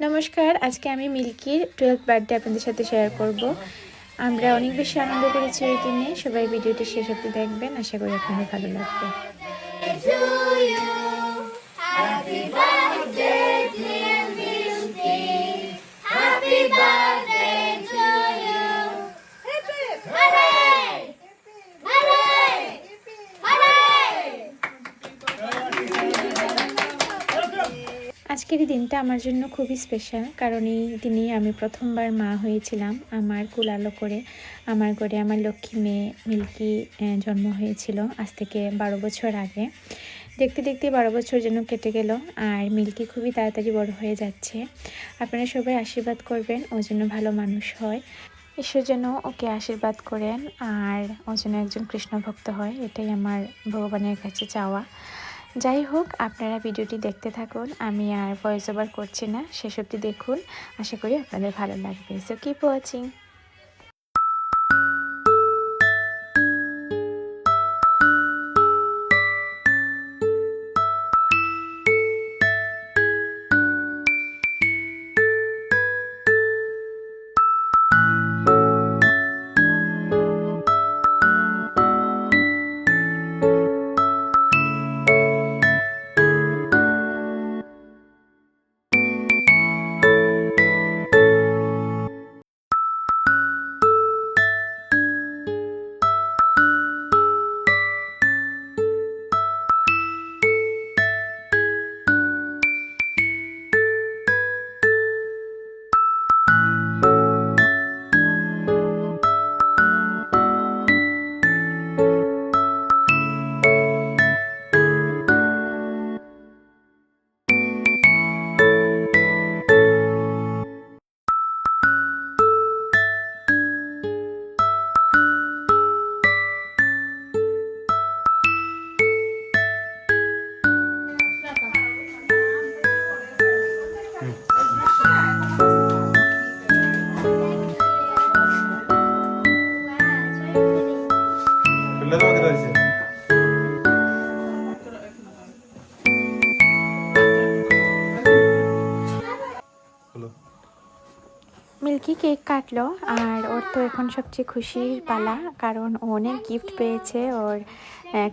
নমস্কার আজকে আমি মিল্কির টুয়েলভ বার্থডে আপনাদের সাথে শেয়ার করব আমরা অনেক বেশি আনন্দ করেছি ওই দিনে সবাই ভিডিওটি শেষ হতে দেখবেন আশা করি আপনাদের ভালো লাগবে. Happy birthday, dear. Happy birthday আজকের দিনটা আমার জন্য খুবই স্পেশাল কারণ এই দিনে আমি প্রথমবার মা হয়েছিলাম। আমার কুলালো করে, আমার ঘরে আমার লক্ষ্মী মেয়ে মিল্কি জন্ম হয়েছিল আজ থেকে বারো বছর আগে। দেখতে দেখতে বারো বছর যেন কেটে গেল, আর মিল্কি খুবই তাড়াতাড়ি বড় হয়ে যাচ্ছে। আপনারা সবাই আশীর্বাদ করবেন, ও যেন ভালো মানুষ হয়। ঈশ্বর যেন ওকে আশীর্বাদ করেন, আর ও যেন একজন কৃষ্ণ ভক্ত হয়, এটাই আমার ভগবানের কাছে চাওয়া। যাই হোক, আপনারা ভিডিওটি দেখতে থাকুন। আমি আর ভয়েস ওভার করছি না। সেসবটি দেখুন। আশা করি আপনাদের ভালো লাগবে। So keep watching Milky cake কাটলো? আর ওর তো এখন সবচেয়ে খুশির পালা কারণ ও অনেক গিফট পেয়েছে। ওর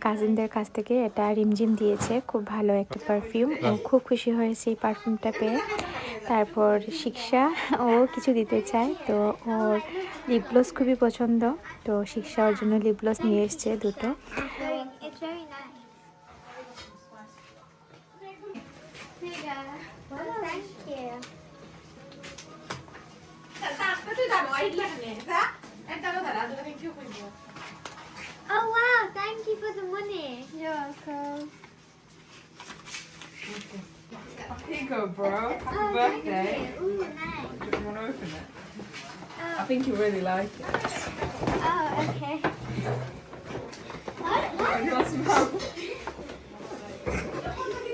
কাজিনদের কাছ থেকে এটা রিমঝিম দিয়েছে। খুব ভালো একটা পারফিউম ও খুব খুশি হয়েছে এই পারফিউমটা পেয়ে। তারপর শিক্ষা ও কিছু দিতে চায়। তো ওর লিপ গ্লস খুবই পছন্দ। তো শিক্ষা ওর জন্য লিপ গ্লস নিয়ে এসছে দুটো। Oh wow, thank you for the money. You're welcome. Here you go, bro. Happy Oh, birthday. thank you. Ooh, nice. Do you want to open it? Oh, I Oh, think you really like it. oh okay. What? What? You want some help?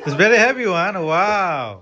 It's very heavy one. Wow. Wow,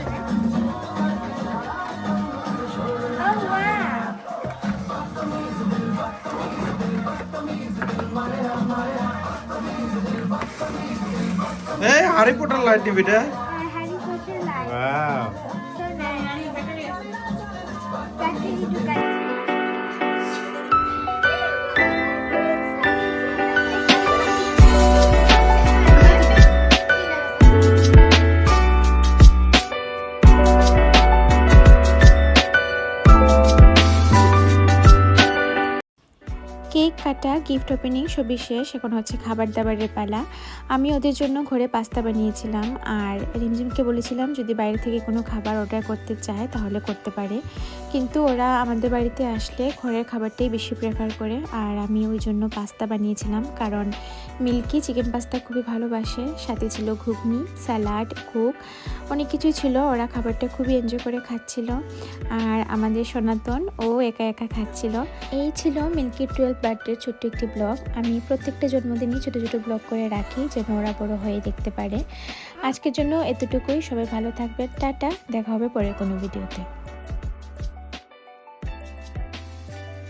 এই Harry Potter light টিভিটা Uh, Harry Potter light. Wow cake কাটা gift opening সবই শেষ এখন হচ্ছে খাবার দাবারের পালা। আমি ওদের জন্য ঘরে পাস্তা বানিয়েছিলাম, আর রিমঝিমকে বলেছিলাম, যদি বাইরে থেকে কোনো খাবার অর্ডার করতে চায়, তাহলে করতে পারে। কিন্তু ওরা আমাদের বাড়িতে আসলে ঘরের খাবারটাই বেশি প্রেফার করে, আর আমি ওই জন্য পাস্তা বানিয়েছিলাম, কারণ মিল্কি চিকেন পাস্তা খুবই ভালোবাসে। সাথে ছিল ঘুগনি, স্যালাড, কুক, অনেক কিছুই ছিল, ওরা খাবারটা খুবই এনজয় করে খাচ্ছিল। আর আমাদের সনাতন ও একা একা খাচ্ছিল। এই ছিল মিল্কি টুয়েলভ বার্থডের ছোট্ট একটি ব্লগ। আমি প্রত্যেকটা জন্মদিনই ছোট ছোট ব্লগ করে রাখি, যেন ওরা বড় হয়ে দেখতে পারে। আজকের জন্য এতটুকুই। সবাই ভালো থাকবে টাটা। দেখা হবে পরে কোনো ভিডিওতে।